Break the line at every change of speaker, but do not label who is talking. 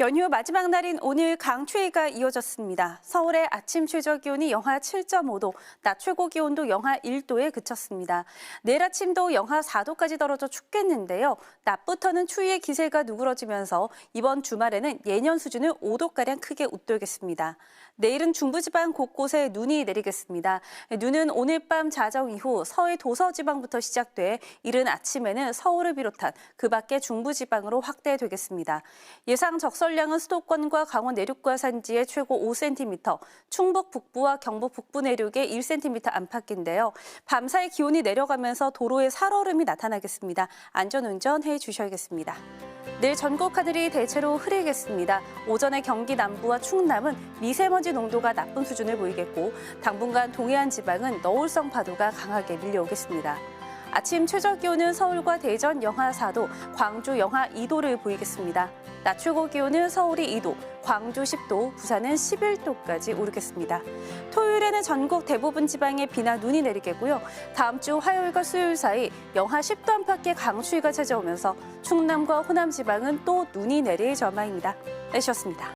연휴 마지막 날인 오늘 강추위가 이어졌습니다. 서울의 아침 최저 기온이 영하 7.5도, 낮 최고 기온도 영하 1도에 그쳤습니다. 내일 아침도 영하 4도까지 떨어져 춥겠는데요. 낮부터는 추위의 기세가 누그러지면서 이번 주말에는 예년 수준을 5도가량 크게 웃돌겠습니다. 내일은 중부지방 곳곳에 눈이 내리겠습니다. 눈은 오늘 밤 자정 이후 서해 도서지방부터 시작돼 이른 아침에는 서울을 비롯한 그 밖의 중부지방으로 확대되겠습니다. 예상 적 설량은 수도권과 강원 내륙과 산지에 최고 5cm, 충북 북부와 경북 북부 내륙에 1cm 안팎인데요. 밤사이 기온이 내려가면서 도로에 살얼음이 나타나겠습니다. 안전운전 해주셔야겠습니다. 내일 전국 하늘이 대체로 흐리겠습니다. 오전에 경기 남부와 충남은 미세먼지 농도가 나쁜 수준을 보이겠고 당분간 동해안 지방은 너울성 파도가 강하게 밀려오겠습니다. 아침 최저 기온은 서울과 대전 영하 4도, 광주 영하 2도를 보이겠습니다. 낮 최고 기온은 서울이 2도, 광주 10도, 부산은 11도까지 오르겠습니다. 토요일에는 전국 대부분 지방에 비나 눈이 내리겠고요. 다음 주 화요일과 수요일 사이 영하 10도 안팎의 강추위가 찾아오면서 충남과 호남 지방은 또 눈이 내릴 전망입니다. 내셨습니다.